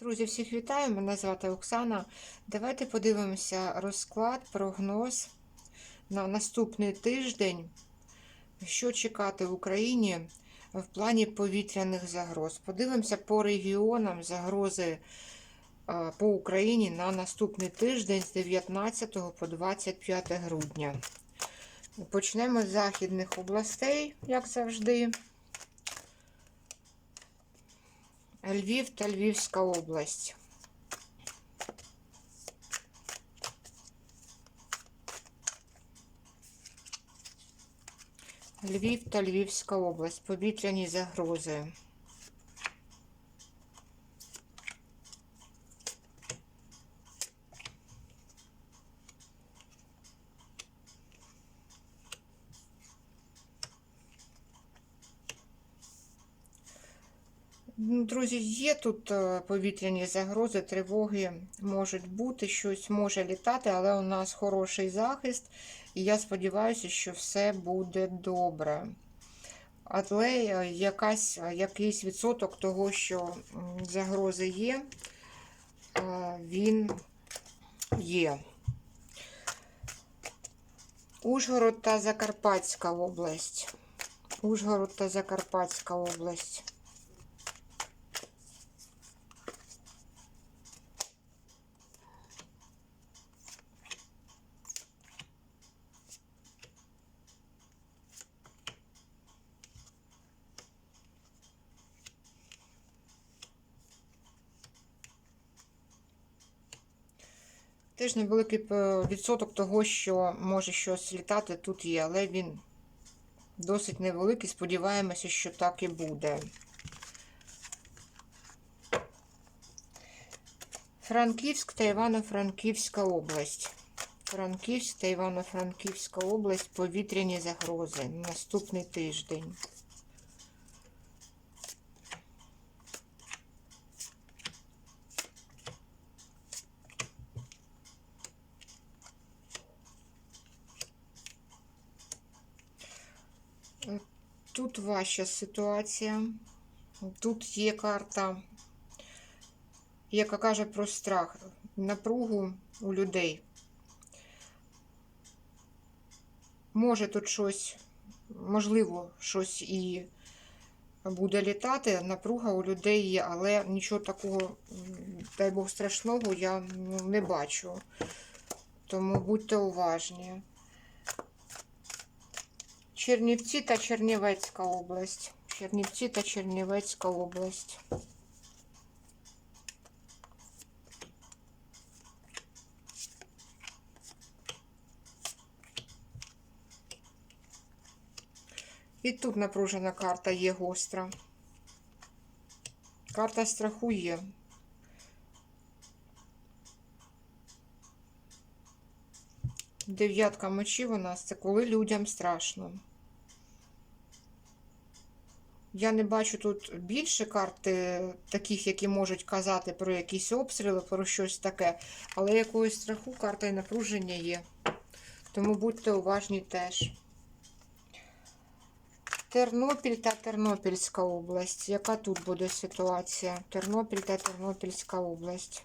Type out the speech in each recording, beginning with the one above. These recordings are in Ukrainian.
Друзі, всіх вітаю! Мене звати Оксана. Давайте подивимося розклад, прогноз на наступний тиждень. Що чекати в Україні в плані повітряних загроз. Подивимося по регіонам загрози по Україні на наступний тиждень з 19 по 25 грудня. Почнемо з західних областей, як завжди. Львів та Львівська область. Львів та Львівська область. Повітряні загрози. Друзі, є тут е, повітряні загрози, тривоги можуть бути, щось може літати, але у нас хороший захист, і я сподіваюся, що все буде добре. Але е, якась, е, якийсь відсоток того, що загрози є, він є. Ужгород та Закарпатська область. Ужгород та Закарпатська область. Теж невеликий е, відсоток того, що може щось літати, тут є, але він досить невеликий. Сподіваємося, що так і буде. Франківськ та Івано-Франківська область. Франківськ та Івано-Франківська область повітряні загрози. Наступний тиждень. Ваша ситуація. Тут є карта, яка каже про страх, напругу у людей. Може тут щось, можливо, щось і буде літати. Напруга у людей є, але нічого такого, дай Бог, страшного я ну, не бачу. Тому будьте уважні. Чернівці та Чернівецька область. Чернівці та Чернівецька область. І тут напружена карта є гостра. Карта страху є. Дев'ятка мечів у нас це коли людям страшно. Я не бачу тут більше карти, таких, які можуть казати про якісь обстріли, про щось таке. Але якогось страху карта і напруження є. Тому будьте уважні теж. Тернопіль та Тернопільська область. Яка тут буде ситуація? Тернопіль та Тернопільська область.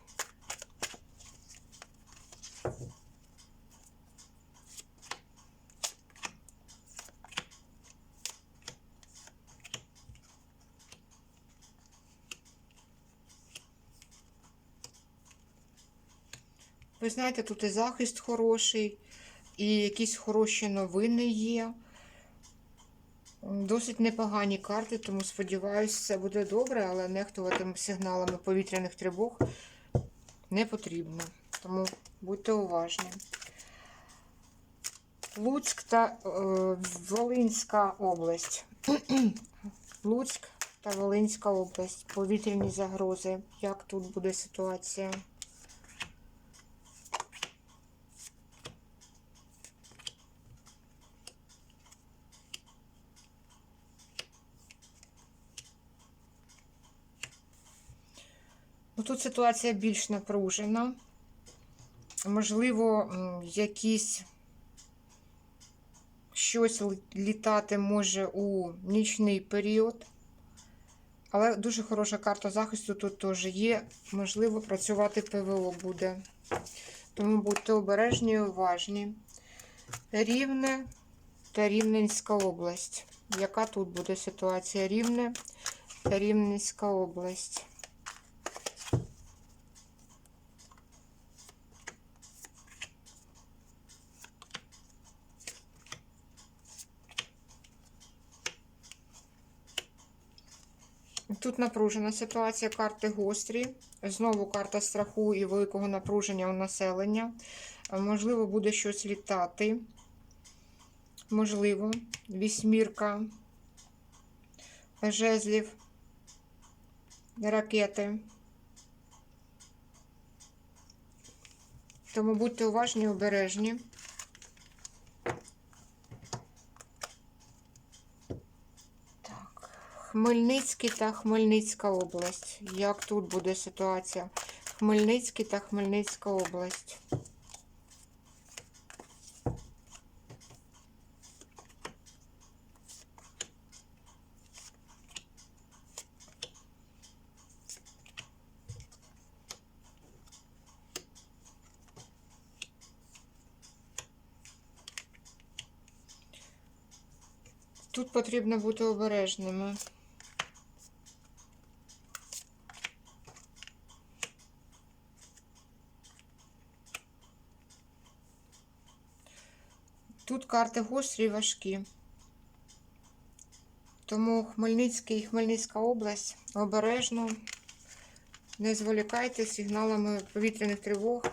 Ви знаєте, тут і захист хороший, і якісь хороші новини є. Досить непогані карти, тому сподіваюся, все буде добре, але нехтувати сигналами повітряних тривог не потрібно. Тому будьте уважні. Луцьк та е, Волинська область. Луцьк та Волинська область. Повітряні загрози. Як тут буде ситуація? Тут ситуація більш напружена. Можливо, якісь щось літати може у нічний період. Але дуже хороша карта захисту тут теж є. Можливо, працювати ПВО буде. Тому будьте обережні і уважні. Рівне та Рівненська область. Яка тут буде ситуація? Рівне та Рівненська область. Тут напружена ситуація, карти гострі. Знову карта страху і великого напруження у населення. Можливо, буде щось літати. Можливо, вісьмірка жезлів, ракети. Тому будьте уважні і обережні. Хмельницький та Хмельницька область. Як тут буде ситуація? Хмельницький та Хмельницька область. Тут потрібно бути обережними. Тут карти гострі і важкі. Тому Хмельницький і Хмельницька область обережно. Не зволікайте сигналами повітряних тривог.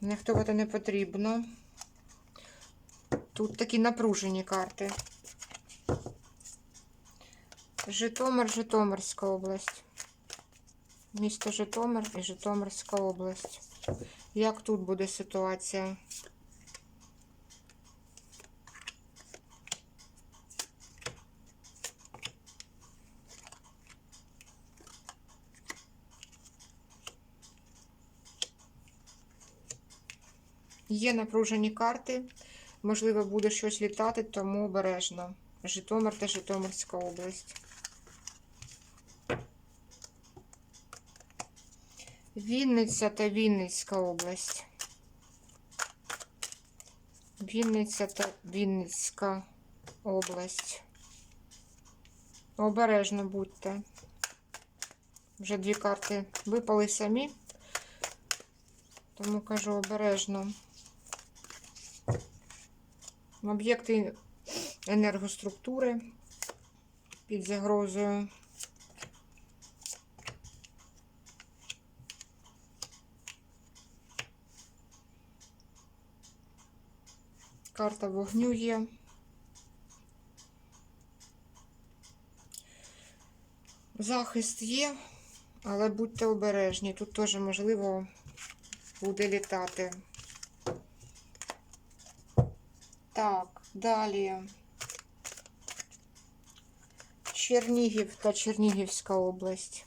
Нехтувати не потрібно. Тут такі напружені карти. Житомир, Житомирська область. Місто Житомир і Житомирська область. Як тут буде ситуація? Є напружені карти. Можливо, буде щось літати, тому обережно. Житомир та Житомирська область. Вінниця та Вінницька область. Вінниця та Вінницька область. Обережно будьте. Вже дві карти випали самі, тому кажу обережно. Об'єкти енергоструктури під загрозою. Карта вогню є. Захист є, але будьте обережні. Тут теж можливо буде літати. Так, далі. Чернігів та Чернігівська область.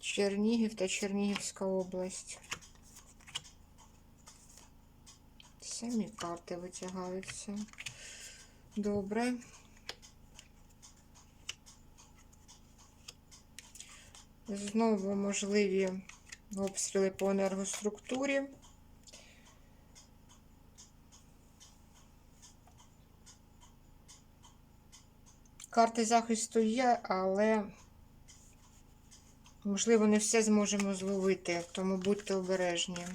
Чернігів та Чернігівська область. Самі карти витягаються. Добре. Знову можливі обстріли по енергоструктурі. Карти захисту є, але, можливо, не все зможемо зловити, тому будьте обережні.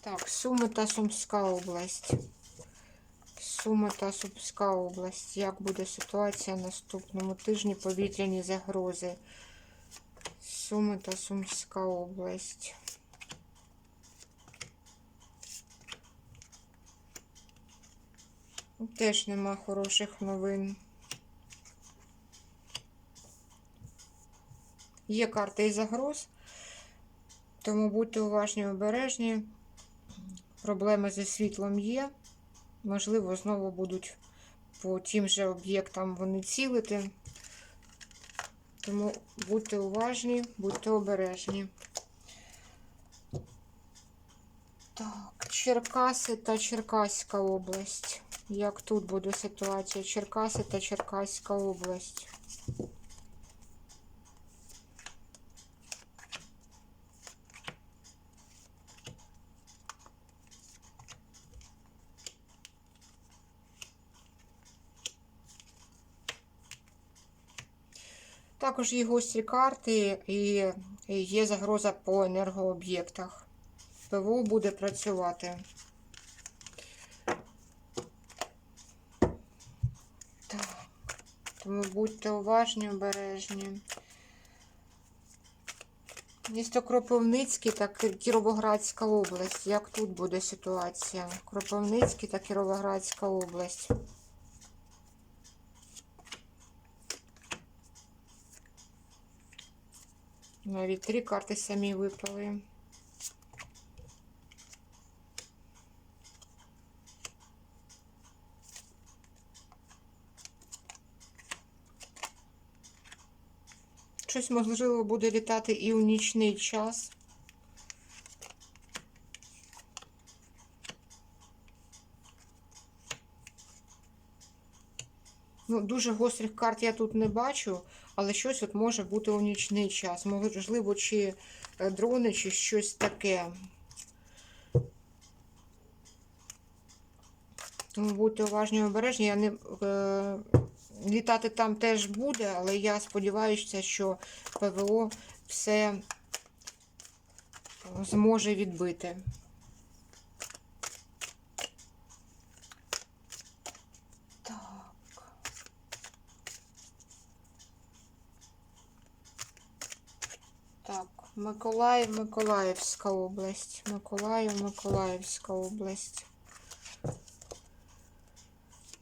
Так, Суми та Сумська область. Суми та Сумська область. Як буде ситуація наступному тижні повітряні загрози? Суми та Сумська область. Теж нема хороших новин. Є карти і загроз, тому будьте уважні і обережні. Проблеми зі світлом є. Можливо, знову будуть по тим же об'єктам вони цілити. Тому будьте уважні, будьте обережні. Так, Черкаси та Черкаська область. Як тут буде ситуація? Черкаси та Черкаська область. Також є гострі карти і є загроза по енергооб'єктах. ПВО буде працювати. Тому будьте уважні, обережні. Місто Кропивницький та Кіровоградська область. Як тут буде ситуація? Кропивницький та Кіровоградська область. Навіть три карти самі випали. Щось можливо буде літати і у нічний час. Дуже гострих карт я тут не бачу, але щось от може бути у нічний час. Можливо, чи е, дрони, чи щось таке. Тому будьте уважні і обережні. Я не, е, літати там теж буде, але я сподіваюся, що ПВО все зможе відбити. Так. Так, Миколаїв, Миколаївська область. Миколаїв, Миколаївська область.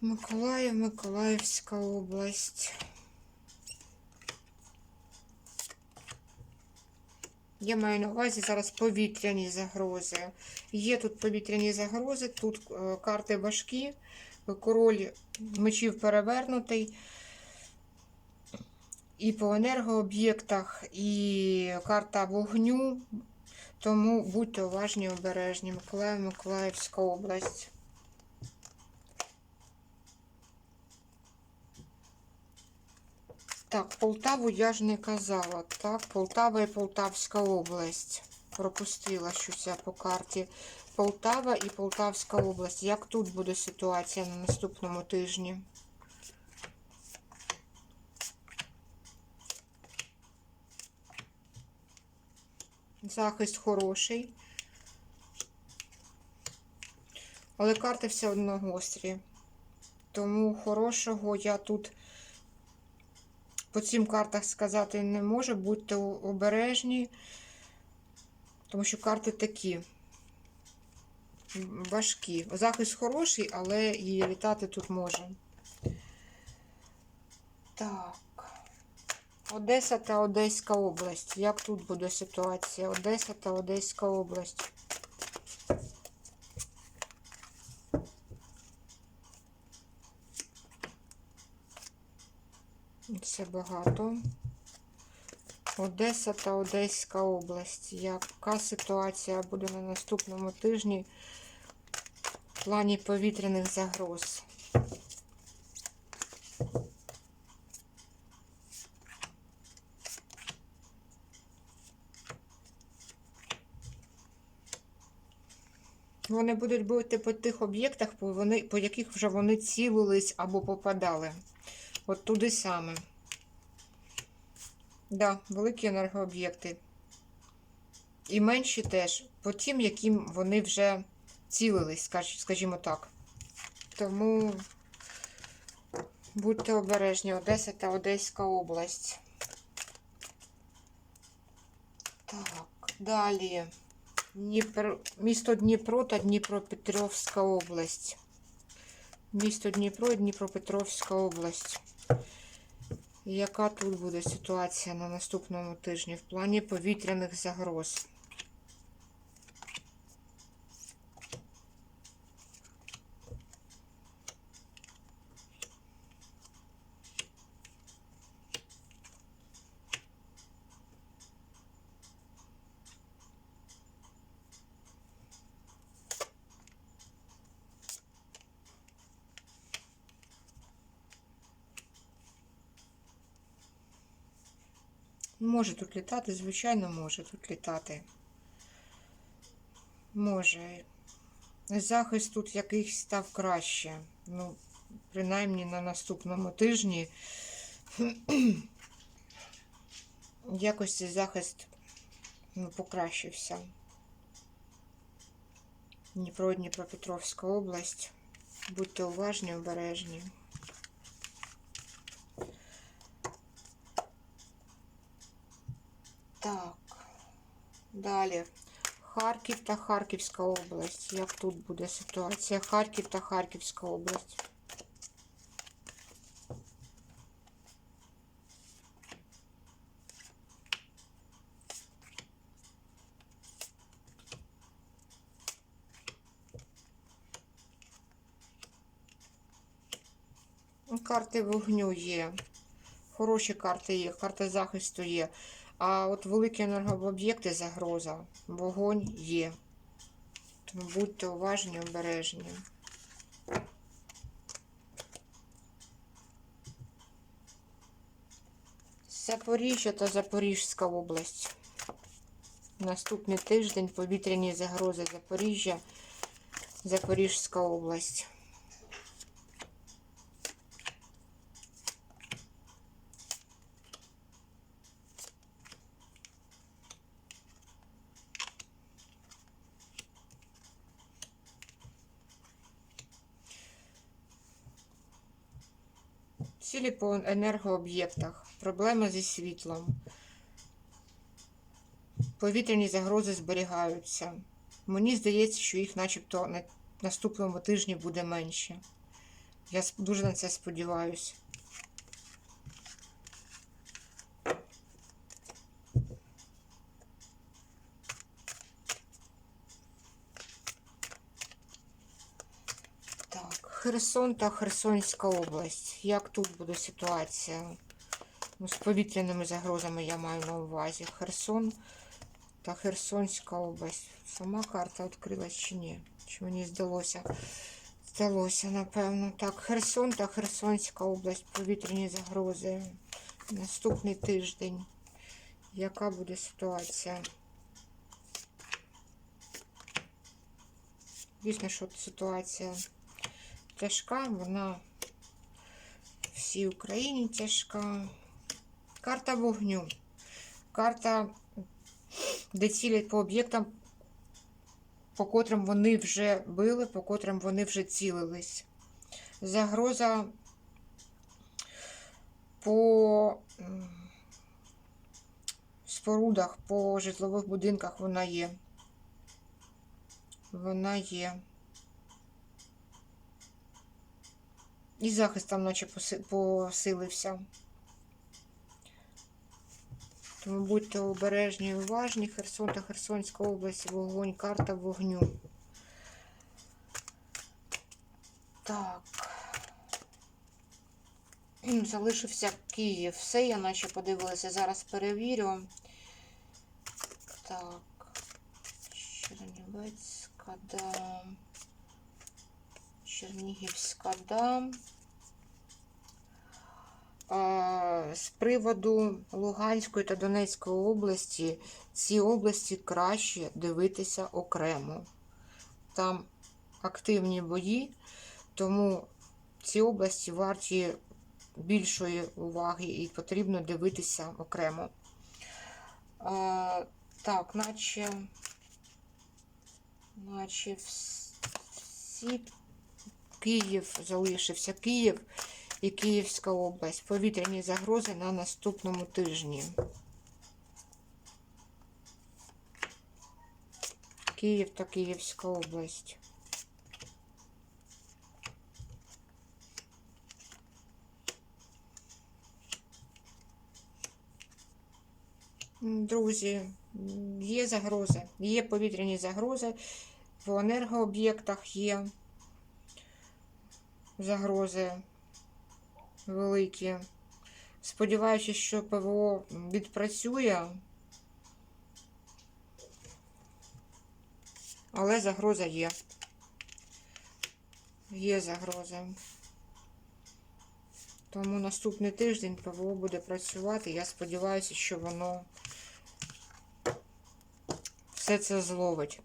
Миколаїв, Миколаївська область. Я маю на увазі зараз повітряні загрози. Є тут повітряні загрози, тут е, карти важкі, король мечів перевернутий. І по енергооб'єктах, і карта вогню. Тому будьте уважні, обережні. Миколаїв, Миколаївська область. Так, Полтаву я ж не казала. Так, Полтава і Полтавська область. Пропустила щось я по карті. Полтава і Полтавська область. Як тут буде ситуація на наступному тижні? Захист хороший. Але карти все одно гострі. Тому хорошого я тут по цим картах сказати не можу. Будьте обережні, тому що карти такі важкі. Захист хороший, але і літати тут може. Так. Одеса та Одеська область. Як тут буде ситуація? Одеса та Одеська область. Це багато. Одеса та Одеська область. Яка ситуація буде на наступному тижні в плані повітряних загроз? Вони будуть бити по тих об'єктах, по, вони, по яких вже вони цілились або попадали. От туди саме. Да, великі енергооб'єкти. І менші теж, по тим, яким вони вже цілились, скажімо так. Тому будьте обережні, Одеса та Одеська область. Так, далі. Дніпро, місто Дніпро та Дніпропетровська область. Місто Дніпро і Дніпропетровська область. Яка тут буде ситуація на наступному тижні в плані повітряних загроз? Може тут літати, звичайно, може тут літати. Може. Захист тут якийсь став краще. Ну, принаймні на наступному тижні. Якось цей захист ну, покращився. Дніпро, Дніпропетровська область. Будьте уважні, обережні. Так, далі. Харків та Харківська область. Як тут буде ситуація? Харків та Харківська область. Карти вогню є. Хороші карти є, карта захисту є. А от великі енергооб'єкти загроза. Вогонь є. Тому будьте уважні, обережні. Запоріжжя та Запорізька область. Наступний тиждень повітряні загрози Запоріжжя, Запорізька область. Цілі по енергооб'єктах, проблеми зі світлом. Повітряні загрози зберігаються. Мені здається, що їх начебто на наступному тижні буде менше. Я дуже на це сподіваюся. Так, Херсон та Херсонська область. Як тут буде ситуація? Ну, з повітряними загрозами я маю на увазі. Херсон та Херсонська область. Сама карта відкрилась чи ні? Чи мені здалося? Здалося, напевно. Так, Херсон та Херсонська область. Повітряні загрози. Наступний тиждень. Яка буде ситуація? Звісно, що ситуація тяжка, вона всій Україні тяжка. Карта вогню. Карта, де цілять по об'єктам, по котрим вони вже били, по котрим вони вже цілились. Загроза по спорудах, по житлових будинках вона є. Вона є. І захист там наче посилився. Тому будьте обережні і уважні. Херсон та Херсонська область, вогонь, карта вогню. Так. Залишився Київ. Все, я наче подивилася. Зараз перевірю. Так. Чернівецька, да. Чернігівська, да. З приводу Луганської та Донецької області, ці області краще дивитися окремо. Там активні бої, тому ці області варті більшої уваги і потрібно дивитися окремо. Так, наче, наче всі Київ залишився. Київ і Київська область. Повітряні загрози на наступному тижні. Київ та Київська область. Друзі, є загрози, є повітряні загрози, в енергооб'єктах є загрози великі. Сподіваючись, що ПВО відпрацює, але загроза є. Є загроза. Тому наступний тиждень ПВО буде працювати. Я сподіваюся, що воно все це зловить.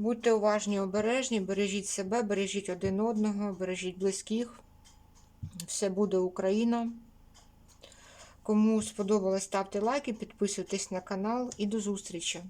Будьте уважні, обережні, бережіть себе, бережіть один одного, бережіть близьких. Все буде Україна. Кому сподобалось, ставте лайки, підписуйтесь на канал і до зустрічі!